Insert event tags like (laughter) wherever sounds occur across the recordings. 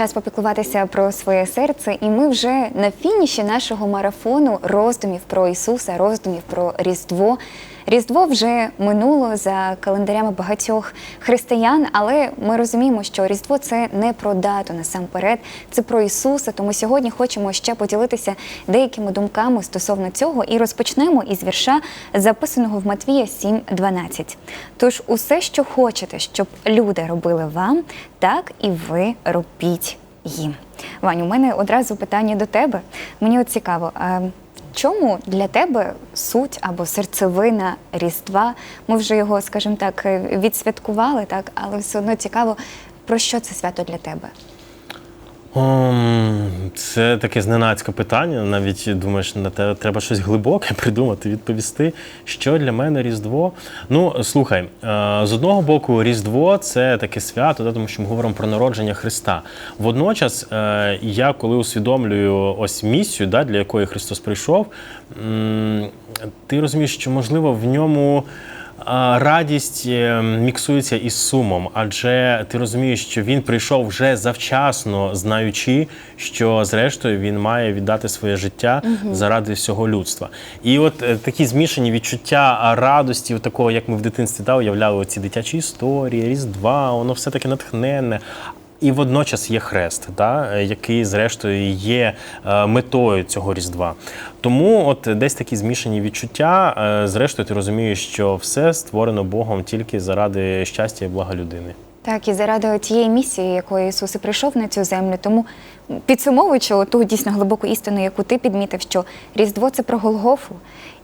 час попіклуватися про своє серце, і ми вже на фініші нашого марафону роздумів про Ісуса, роздумів про Різдво. Різдво вже минуло за календарями багатьох християн, але ми розуміємо, що Різдво це не про дату насамперед, це про Ісуса. Тому сьогодні хочемо ще поділитися деякими думками стосовно цього і розпочнемо із вірша, записаного в Матвія 7.12. Тож усе, що хочете, щоб люди робили вам, так і ви робіть їм. Ваню, у мене одразу питання до тебе. Мені от цікаво. Чому для тебе суть або серцевина Різдва? Ми вже його, скажімо так, відсвяткували, так, але все одно цікаво, про що це свято для тебе? Ом, Це таке зненацьке питання. Навіть думаєш, на те треба щось глибоке (laughs) придумати, відповісти. Що для мене Різдво? Ну, слухай, е, з одного боку, Різдво це таке свято, тому що ми говоримо про народження Христа. Водночас, е, я коли усвідомлюю ось місію, для якої Христос прийшов, ти розумієш, що можливо в ньому. Радість е, міксується із сумом, адже ти розумієш, що він прийшов вже завчасно, знаючи, що зрештою він має віддати своє життя заради всього людства. І от е, такі змішані відчуття радості, такого, як ми в дитинстві да, уявляли ці дитячі історії, різдва, воно все таке натхненне. І водночас є хрест, да, який, зрештою, є е, метою цього різдва. Тому, от десь такі змішані відчуття. е, Зрештою, ти розумієш, що все створено Богом тільки заради щастя і блага людини. Так, і заради тієї місії, якою Ісус і прийшов на цю землю. Тому підсумовуючи ту дійсно глибоку істину, яку ти підмітив, що Різдво це про Голгофу.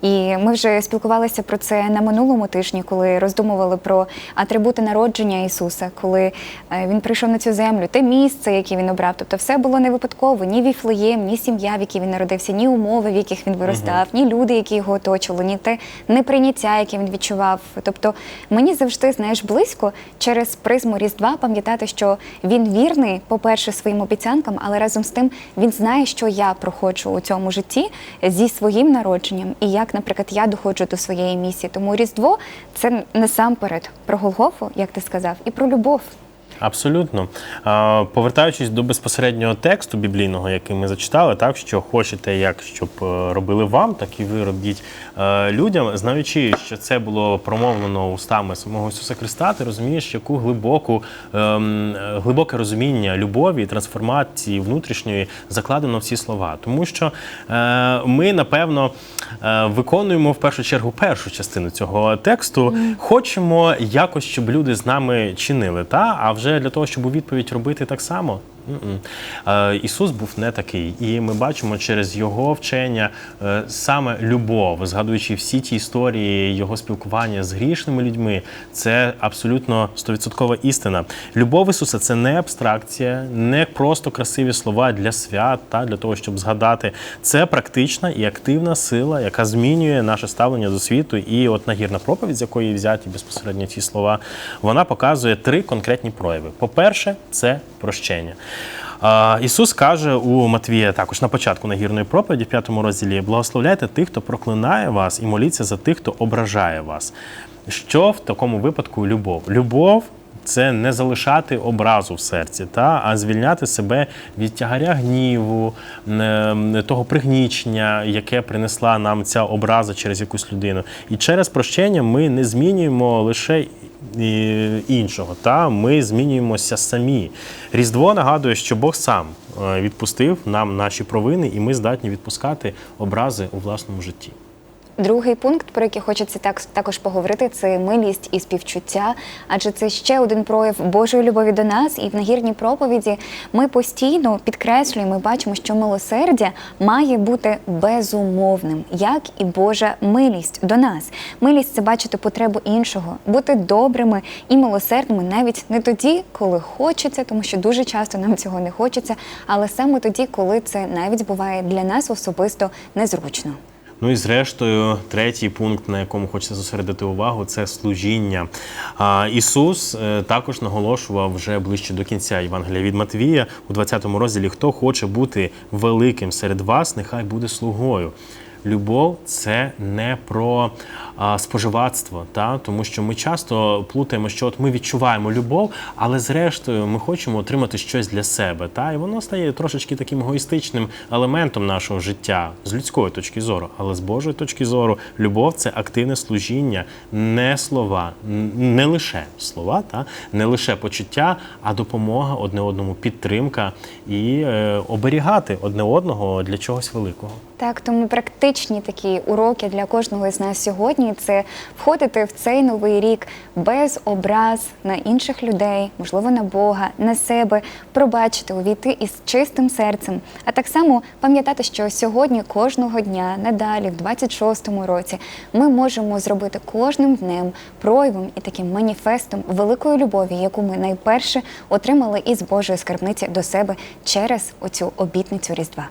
І ми вже спілкувалися про це на минулому тижні, коли роздумували про атрибути народження Ісуса, коли е, він прийшов на цю землю, те місце, яке він обрав. Тобто, все було не випадково, ні віфлеєм, ні сім'я, в якій він народився, ні умови, в яких він виростав, ні люди, які його оточували, ні те неприйняття, яке він відчував. Тобто, мені завжди знаєш близько через призму Різдва пам'ятати, що він вірний, по-перше, своїм обіцянкам, але разом з тим він знає, що я проходжу у цьому житті зі своїм народженням, і як, наприклад, я доходжу до своєї місії. Тому Різдво це насамперед про Голгофу, як ти сказав, і про любов. Абсолютно. Повертаючись до безпосереднього тексту біблійного, який ми зачитали, так що хочете, як щоб е, робили вам, так і ви робіть е, людям, знаючи, що це було промовлено устами самого Ісуса Христа, ти розумієш, яку глибоку ем, глибоке розуміння любові і трансформації внутрішньої закладено в ці слова. Тому що е, ми, напевно, виконуємо в першу чергу першу частину цього тексту. Хочемо якось, щоб люди з нами чинили. Та? А вже для того, щоб у відповідь робити так само. Е, Ісус був не такий, і ми бачимо через його вчення е, саме любов, згадуючи всі ті історії його спілкування з грішними людьми, це абсолютно стовідсоткова істина. Любов Ісуса це не абстракція, не просто красиві слова для свят, та для того, щоб згадати. Це практична і активна сила, яка змінює наше ставлення до світу. І от нагірна проповідь, з якої взяті безпосередньо ці слова, вона показує три конкретні прояви. По-перше, це прощення. Ісус каже у Матвія, також на початку нагірної проповіді, в п'ятому розділі: благословляйте тих, хто проклинає вас, і моліться за тих, хто ображає вас. Що в такому випадку любов? Любов. Це не залишати образу в серці, та, а звільняти себе від тягаря гніву, того пригнічення, яке принесла нам ця образа через якусь людину. І через прощення ми не змінюємо лише іншого, та ми змінюємося самі. Різдво нагадує, що Бог сам е, відпустив нам наші провини, і ми здатні відпускати образи у власному житті. Другий пункт, про який хочеться так також поговорити, це милість і співчуття. Адже це ще один прояв Божої любові до нас. І в нагірній проповіді ми постійно підкреслюємо, і бачимо, що милосердя має бути безумовним, як і Божа милість до нас. Милість це бачити потребу іншого, бути добрими і милосердними навіть не тоді, коли хочеться, тому що дуже часто нам цього не хочеться, але саме тоді, коли це навіть буває для нас особисто незручно. Ну і зрештою, третій пункт, на якому хочеться зосередити увагу, це служіння. А, Ісус е, також наголошував вже ближче до кінця Євангелія від Матвія у 20 розділі: хто хоче бути великим серед вас, нехай буде слугою. Любов це не про а, споживацтво, та? тому що ми часто плутаємо, що от ми відчуваємо любов, але зрештою ми хочемо отримати щось для себе. Та? І воно стає трошечки таким егоїстичним елементом нашого життя з людської точки зору, але з Божої точки зору, любов це активне служіння, не слова, не лише слова, та? не лише почуття, а допомога одне одному, підтримка і е, оберігати одне одного для чогось великого. Так, тому практичні такі уроки для кожного з нас сьогодні це входити в цей новий рік без образ на інших людей, можливо, на Бога, на себе, пробачити, увійти із чистим серцем. А так само пам'ятати, що сьогодні кожного дня, надалі, в 26-му році, ми можемо зробити кожним днем проявом і таким маніфестом великої любові, яку ми найперше отримали із Божої скарбниці до себе через оцю обітницю Різдва.